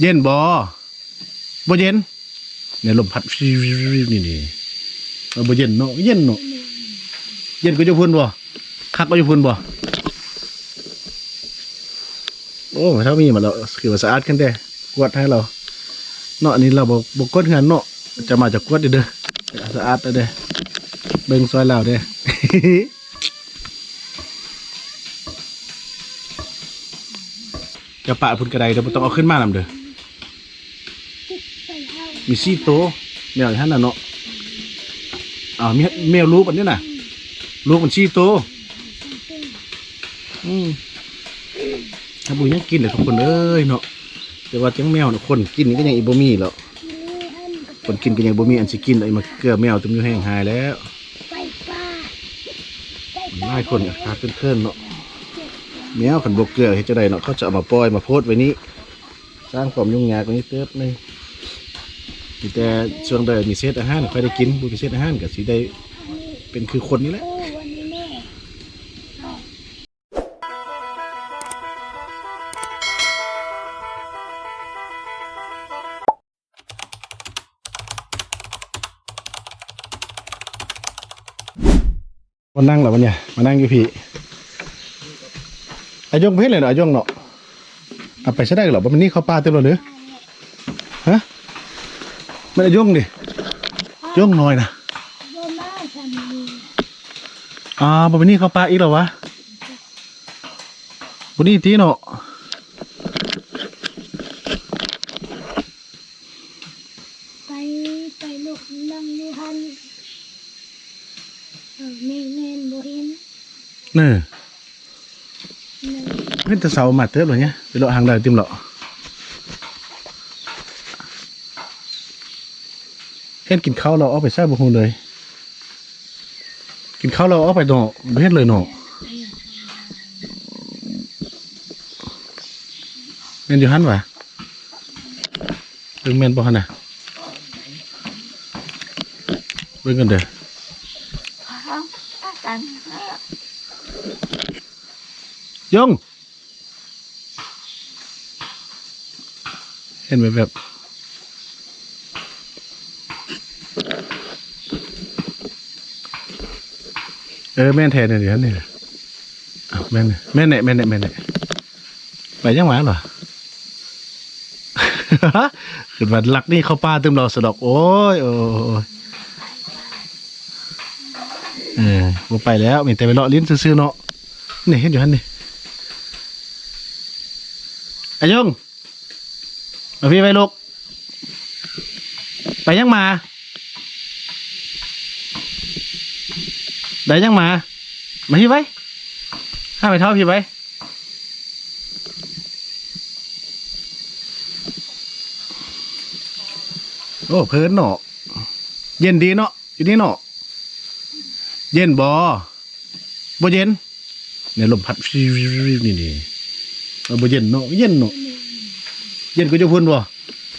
เย็นบ่บ่เย็นเนี่ยลมพัดนี่นี่บ่เย็นเนาะเย็นเนาะเย็นก็จะพุ่นบ่คักก็จะพุ่นบ่โอ้ถ้ามีมาแล้วคือว่าสะอาดขึ้นเด้กวาดให้เราเนาะอันนี้เราบ่บ่กดเฮือนเนาะจะมาจากกวาดเด้อเด้อสะอาดเด้อเด้อเบิ่งซอยเราเด้อจะปะพุ่นกระไดเดี๋ยวต้องเอาขึ้นมานำเด้อ มีซีโตแมวอย่างนั้นน่ะเนาะอ้ามีแมวลูกอันนี้น่ะ ลูกมันซีโตอืมถ้าบุญยังกินเลยทุกคนเอ้ยเนาะแต่ว่าจังแมวเน่ะคนกินนี่ก็ยังอีบมีแล้วคนกินก็ยังบ่มีอันสิกินไอ้มาเกลือแมวจนอยู่แห้งหายแล้วไปป้ายคนอากาเคลื่อนๆเนาะแมวขันบกเกลือเฮ็ดจังไดเนาะเขาจะเอามาปล่อยมาโพสไว้นี้ สร้างความยุ่งยากกว่านี้เติบหนึง แต่ช่วงใดมีเศษอาหารค่อยได้กินบ่มีเศษอาหารก็สิได้เป็นคือคนนี่แหละวันนี้แม่มานั่งเหรอวันเนี่ยมานั่งอยู่พี่อายงเพชรเลยเนาะอายงเนาะเอาไปใช้ได้เหรอบ่มันนี่เขาปลาเต็มเลยหรือ มันอายงดิยงน้อยนะโดนมาทำดีอ่าบ่มันนี่เขาปลาอีกเหรอวะบ่นี่ตีเนาะไปไปลูกลังยูฮันเออแม่แม่นบ่เห็นเน่อแม่เพิ่นจะเสามาเติบเลยเนี่ยไปเลาะหางได้ติมเลาะ เฮ็ดกินข้าวเราเอาไปใส่บ่ฮู้เลย กินข้าวเราเอาไปเนาะบ่เฮ็ดเลยเนาะแม่นอยู่หันวะถึงแม่นบ่หันนะเบิ่งกันเด้อเขาอาการยงเห็นไหมแบบ เออแม่นแทนเนี่ยเดี๋ยวนี่แม่นแม่นเนี่ยแม่นเนี่ยแม่นเนี่ยไปยังหวานเหรอขึ้นมาลักนี่เข้าป้าเติมเราสะดอก โอ้ยโอ้ยเออบ่ไปแล้วมีแต่ไปเลาะลิ้นซื่อๆเนาะนี่เห็นอยู่ฮันนี่อายงมาพี่ไปลูกไปยังมา ได้ยังมา มาพี่ไปห้าไปเท่าพี่ไปโอ้เพลินเนาะเย็นดีเนาะอยู่นี่เนาะเย็นบ่บ่เย็นเนี่ยลมพัดนี่นี่เออบ่เย็นเนาะเย็นเนาะเย็นก็จะพุ่นบ่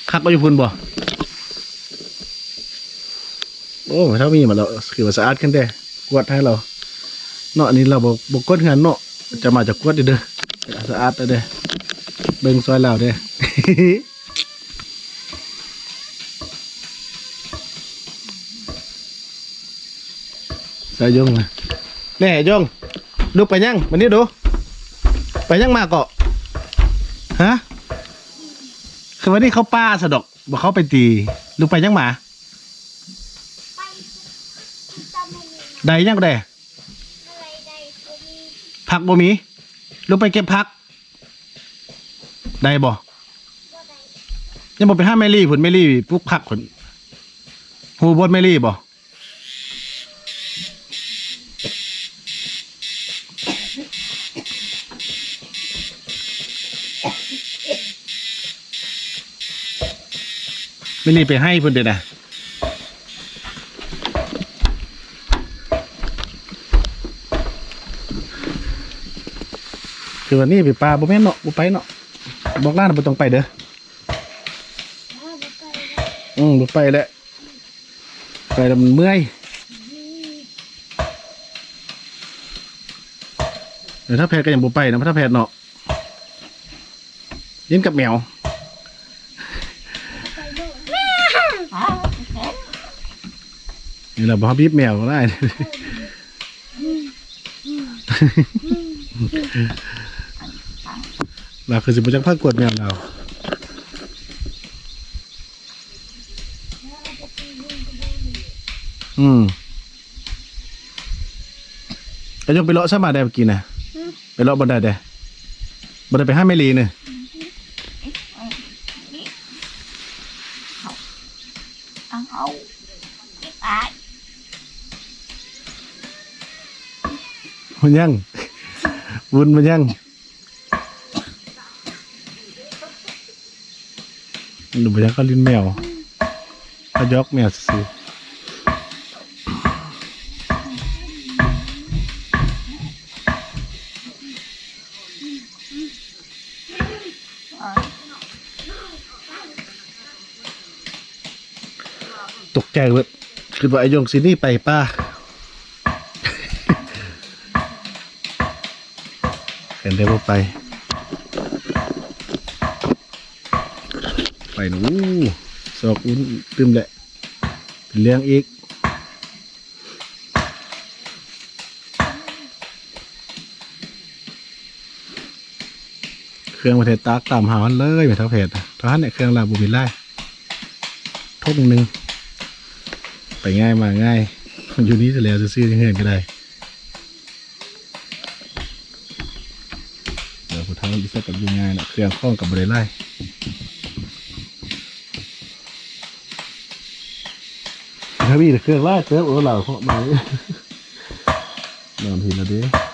คักก็จะพุ่นบ่โอ้ถ้ามีมาแล้วคือว่าสะอาดขึ้นเด้ กวาดให้เราเนาะนี้เราบ่บ่กดงานเนาะจะมาจากกวาดเด้อเด้อสะอาดเด้อเบิ่งซอยเราเด้อสายยงนะแน่ยงดูไปยังวันนี้ดู ไปยังมาเกาะฮะคือวันนี้เขาป้าสะดอกบอกเขาไปตีดูไปยังมา ไปตามมือ ได้ยังได้อะไรใดก็มีผักบ่มีลูกไปเก็บผัก ได้บ่บ่ได้ยังบ่ไปห้าแมรี่ผลแมรี่ปลูกผักผลหูบดแมรี่บ่ไม่นี่ไปให้เพิ่นเด้อนะ คือวันนี้ไปปลาบ่แม่นเนาะบ่ไปเนาะบอกหน้าบ่ต้องไปเด้ออืมบ่ไปแล้วไปแล้วมันเมื่อยเดี๋ยวถ้าแพทย์ก็ยังบ่ไปนะถ้าแพทย์เนาะยิ้มกับแมวนี่แหละบอบีบแมวก็ได้ เราคือสิบจักพักกวดแมวเราอืมก็ยกไปเลาะซะมาได้เมื่อกี้นะไปเลาะบนได้เด้บนได้ไปห้าไม่ลีเนี่ยมันยัง วุนมันยัง หนูไปยังก็ลิ้นแมวก็ยกแมวซื้อตกใจเว้ยคือว่าไอ้ยงสินี่ไปป้าเห็นได้ว่าไป ไปนูสอกอุ้นตึมแหละเป็นเรื่องอีกเครื่องประเทศตากตามหามันเลยไม่เท่าเพจท่านเนี่ยเครื่องลาบูบินไล่ทุ่งหนึ่งไปง่ายมาง่ายอยู่นี่จะแล้วจะซื้อเงินก็ได้เดี๋ยวผมทำมันพิเศษกับยุงง่ายนะเครื่องคล้องกับบริไล่ ถ้ามีแต่เครื่องไล่เติมโอ้เหล่าเพราะมานอนทีละเด้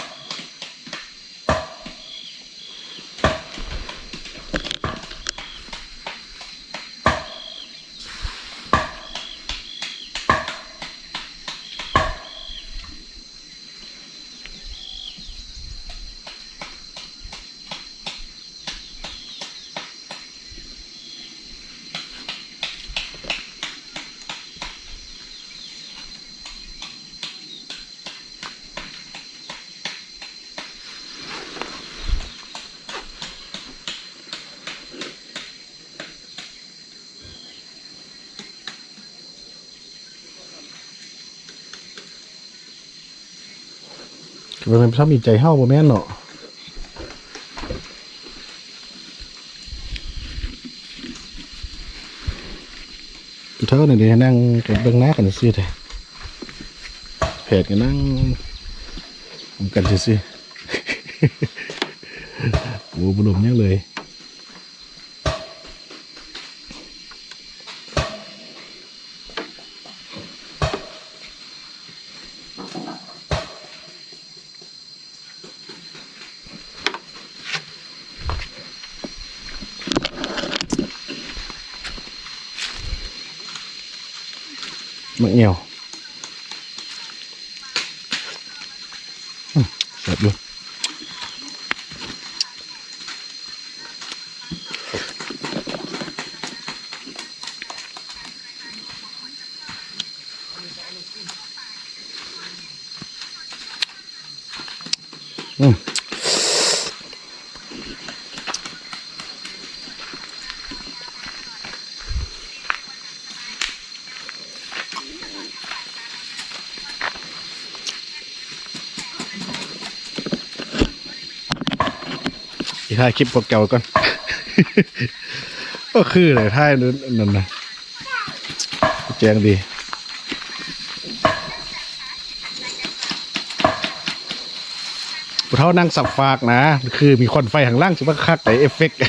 คือมันชอบมีใจเห่าบ่แม่นเนาะเท่านี่เดี๋ยวนั่งกับเบื้องหน้ากันซื้อเลยเพจก็นั่งกันซื้อๆโอ้บุลมยังเลย มะเงียวอืม แซ่บด้ ถ่ายคลิปเก่าๆก่อน ก็คือเลยถ่ายนั่นนั่นนะแจงดีผู้เท่านั่งสับฟากนะ คือมีควันไฟข้างล่างจะมาคักแต่เอฟเฟกต์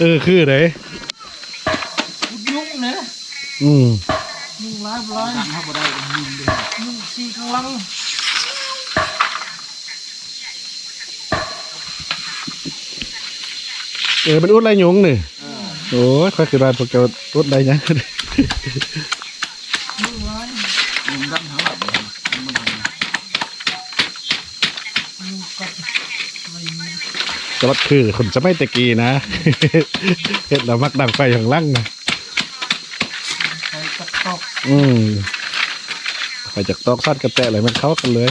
เออคือเลยยุ่งเนอะอืมยุ่งร้ายร้ายทำบ่ได้ยุ่งเลยยุ่งซีข้างหลัง ออเป็นอุดไรยุงนี่โอ้ยค่อยคือร้านพวกเจ้าอุดไรยังยุ่งร้ายยุ่งดันหาหลับยุ่งกัดอะไรนี่จอดคือคนจะไม่ตะกี้นะเห็ดแล้วมักดังไฟข้างล่างนะใช้กระตอกอืมไปจากตอกสั้นกระแตะอะไรมันเข้ากันเลย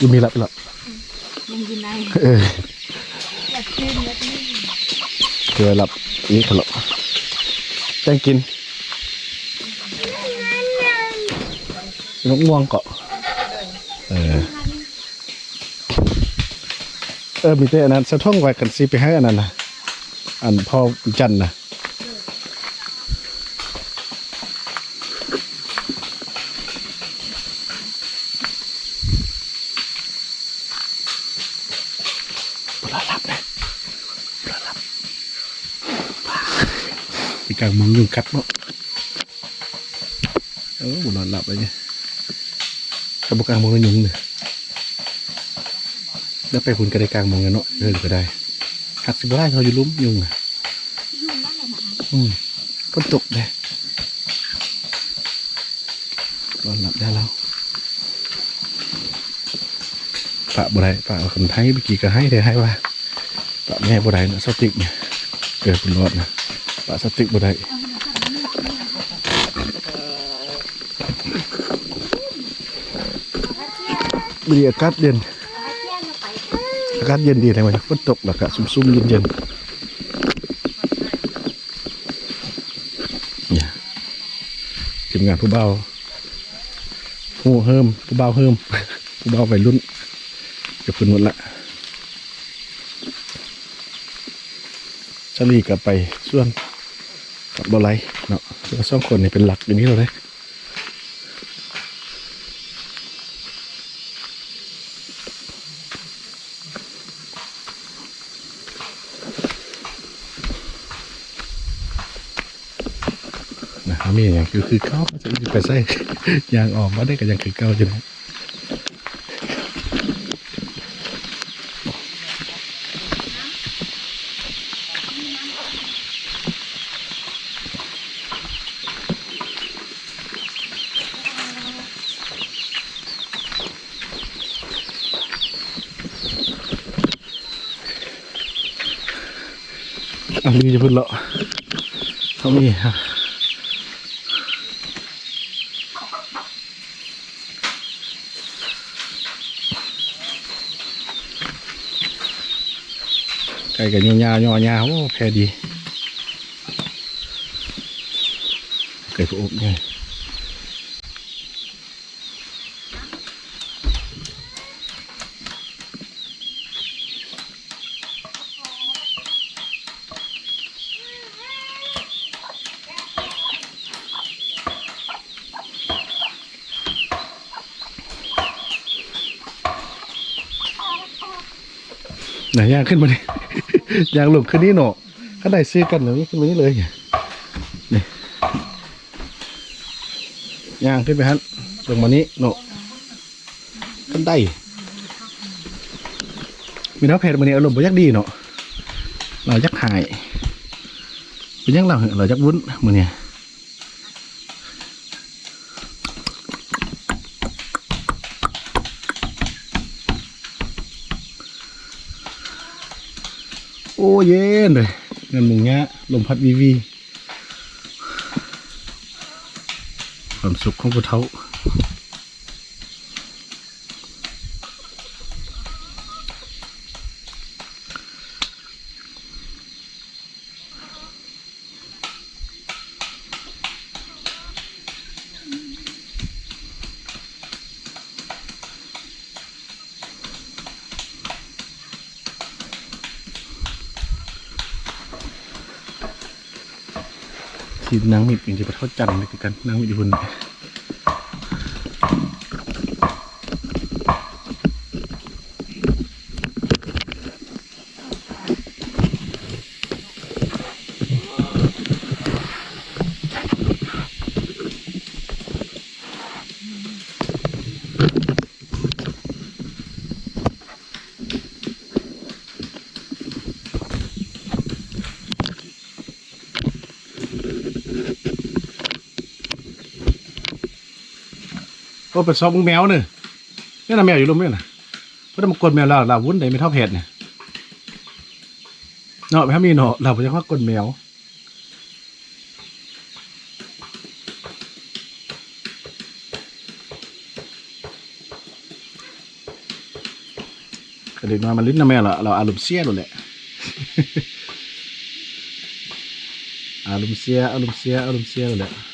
อยู่มีหลับหลับยังอยู่ในเอออยากกินแบบนี้เกลือหลับนี่ขลับแจ้งกินนกม่วงเกาะเออเออมีแต่อันนั้นสะท้องไว้กันสิไปให้อันนั้นนะอันพอจันทร์นะปลาหลับเลยปลาหลับมี กลางมุงยุงกัดเนาะเออบุนอนหลับเลยเนี่ยกระบอกกลางมุงยุงเนี่ยแล้วไปคุณกระไดกลางมุงกันเนาะเออก็ได้หักสิบไร่เขาอยู่ลุ้มยุงอะยุ่งนั่นเลยนะอืมฝนตกเลยนอนหลับได้แล้วปะบ่ได้ปะคนไทยเมื่อกี้ก็ให้เดี๋ยวให้ว่าปะแม่บ่ได้นะสติกเนี่ยเกิดเป็นรอดนะ ปะสติกบ่ได้บรรยากาศเย็นอากาศเย็นดีเลยมั้ยฝนตกแล้วก็ซุ่มๆเย็นๆเนี่ยทีมงานผู้เบาผู้เฮิมผู้เบาเฮิมผู้เบาวัยรุ่นจะพื้นหมดละชลีกลับไปส่วน บบอไลเนาะแล้วสองคนนี่เป็นหลักอย่างนี้เราเลยนะครับมีอย่างคือคือเก้าจะไปใส่ยางออกมาได้ก็ยังคือเก้าจะได้เอามีจะพูดเลาะ เขามีครับไก่กับยอยายอยาโอ้แพ้ดีไก่ผู้อบไงไห นย่างขึ้นมาดิย่างหลบขึ้นนี่หนอข้างในซื้อกันเลยวนี้ขึ้นมานี่เลยนี่ย่างขึ้นไปฮะลงมานี้หนอกันได้มีน้ำเพชรมาเนี่ยอารมณ์บ่ยักดีเนาะเรายักหายเป็นยังเราเหรอเรายักวุ้นมือเนี่ย โอ้เย็นเลยเงินมุงเงี้ยลมพัดวีวี ความสุขของผู้เฒ่า ที่นางมิดจริงๆประเทศจันทร์เลยกันนางมิดอยู่บน ก็เป็นซอบมึงแมวเนี่ยนี่น่ะแมวอยู่ลมเนี่ยนะเพราะถ้ามากดแมวเราเราวุ้นได้ไม่เท่าเพจเนี่ยเนาะถ้ามีเนาะเราจะว่ากดแมวก็เด็กน้อยมันลิ้นนะแม่เราเราอารมณ์เสียหมดแหละอารมณ์เสียอารมณ์เสียอารมณ์เสียหมดแหละ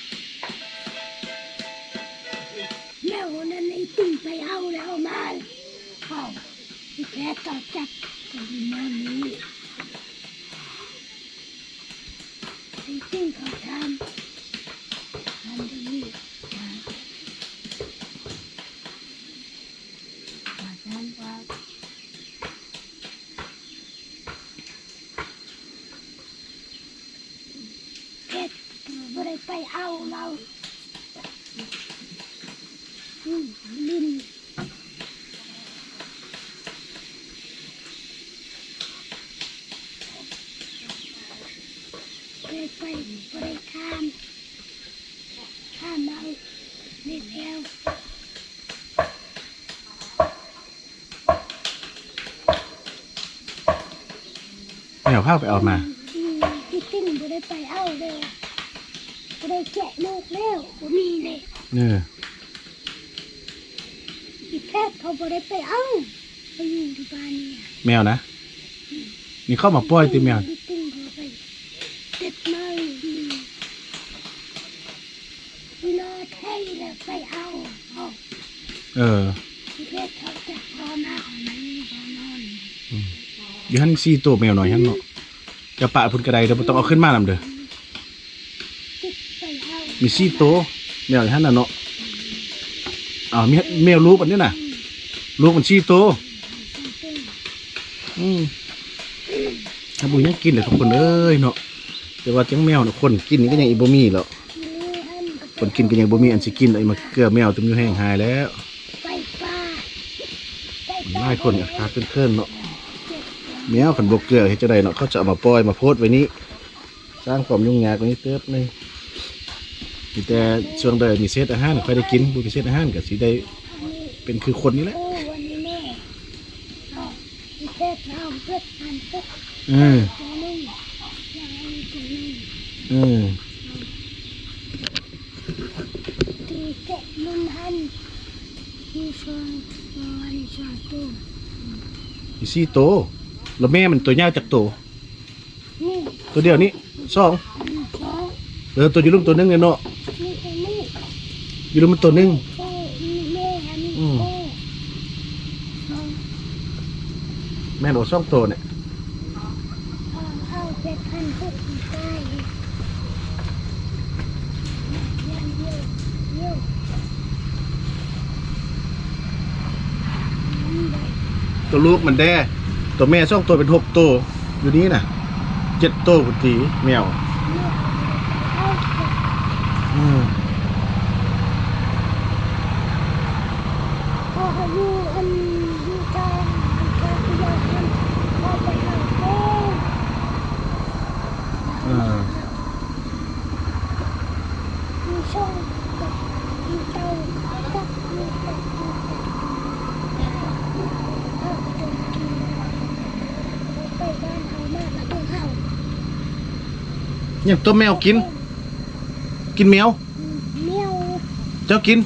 เอาข้าวไปเอามาอืมพี่ติ้งบ่ได้ไปเอาเลยบ่ได้แกะลูกแล้วบ่มีเลยเออพี่แพทย์เขาบ่ได้ไปเอาไปอยู่ที่บ้านเนี่ยแมวนะ นี่เข้ามาปล่อยติแมวพี่ติ้งเขาไปติดมาอยู่พี่นอไทยแล้วไปเอาเอาเออ อยู่หันสี่ตัวแมวหน่อยหันเนาะจะปะพุ่นกระไดเดี๋ยวบ่ต้องเอาขึ้นมานำเด้อติดไปเอามีสี่ตัวแมวอยู่หันน่ะเนาะอ้าวมีแมวลูกอันนี้น่ะลูกมันสี่ตัวอืมถ้าบุญยังกินเลยทุกคนเอ้ยเนาะแต่ว่าจังแมวน่ะคนกินนี่ก็ยังอีบ่มีหรอกคนกินก็ยังบ่มีอันสิกินไอ้มาเกลือแมวตึมอยู่แห้งหายแล้วไปป่าไปมันป่าหลายคนอาการเคลื่อนๆเนาะ แมวขันบกเกลือเฮ็ดจะได้เนาะเขาจะเอามาปล่อยมาโพสต์ไว้นี้ สร้างความยุ่งยากกว่านี้เติบหนึงมีแต่ช่วงใดมีเศษอาหารค่อยได้กินบ่มีเศษอาหารก็สิได้เป็นคือคนนี่แหละอ้วันนี้แม่เอาพี่เพชรเอเอออตัวนึงอย่างนี้ตัวนึงเออตีเจ็ดมันหันมีฟองวันชาตัวมีสี่โตว แล้วแม่มันตัวยาวจากโตวนี่ตัวเดียวนี้สองมีสองเออตัวอยู่ลุมตัวหนึงเนี่ยเนาะมีตัวนี้อยู่ลุมมันตัวหนึงโอ้มีแม่อันนี้อืมโอ้สองแม่หนูสองตัวเนี่ยเอาเอาเป็ดพันธุ์ที่ใต้ยังเยอะเยอะอืมตัวลูกมันแด้ ตัวแม่สองตัวเป็นหกตัวอยู่นี้น่ะเจ็ดตัวบุตีแมว เอาเป็ด อืม พอเขาอยู่อันอยู่กลางอันกลางที่เราทำเอาไปหาเต้ เออ มีช่องกับมีเตากับมีเป็ดมีเป็ดเอาไปจนกินเอาไปบ้านเอามาแล้วต้องเอา เนี่ยตัวแมวกิน กินแมว เมียวเจ้ากิน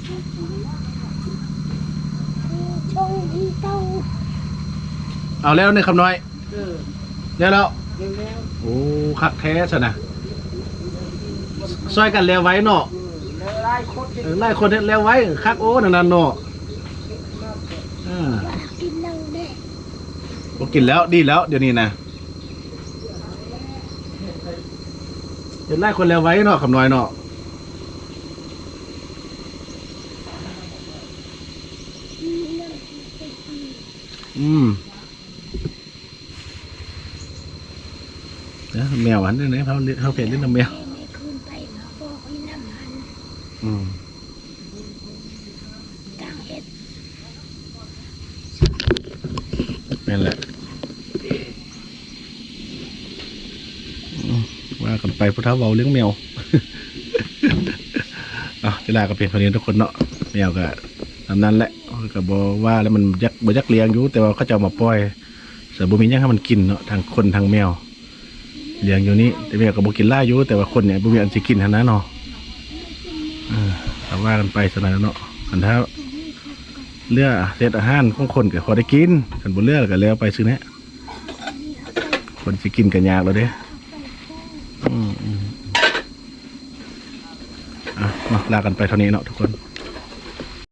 มีช่องมีเตาเอาแล้วในคำน้อย เออแล้วแล้วเร็วแล้วโอ้คักแท้สนะซอยกันแล้วไว้เนาะแล้วไล่โคตรเออไล่คนเฮ็ดแล้วไว้คักโอ้นั่นน่ะเนาะอ่าอยากกินเราแน่บ่กินแล้วดีแล้วเดี๋ยวนี้นะ เห็นไล่คนแล้วไว้เนาะคำน้อยเนาะอืมนะแมวอันนี้นะเขาเขาเพียนเล่นน้ำแมว กันไปพุทธฒ่าเบาเลี้ยงแมวเอาเวลาก็เปลี่ยนคนนี้ทุกคนเนาะแมวก็ตานั้นแหละก็บอกว่าแล้วมันยักบ่ยักเลี้ยงอยู่แต่ว่าเขาจะมาปล่อยแต่บุมียังให้มันกินเนาะทางคนทางแมวเลี้ยงอยู่นี้แต่แมวก็บอกินล่าอยู่แต่ว่าคนเนี่ยบุมีอันจะกินหันนะเนาะแต่ว่ากันไปสนานเนาะอันท้าเลือกเศษอาหารของคนก็พอได้กินขันบ่เลือกก็แล้วไปซื้อเนี่ยคนจะกินกันยากเล้วเด้ ลากันไปเท่านี้เนาะทุกคน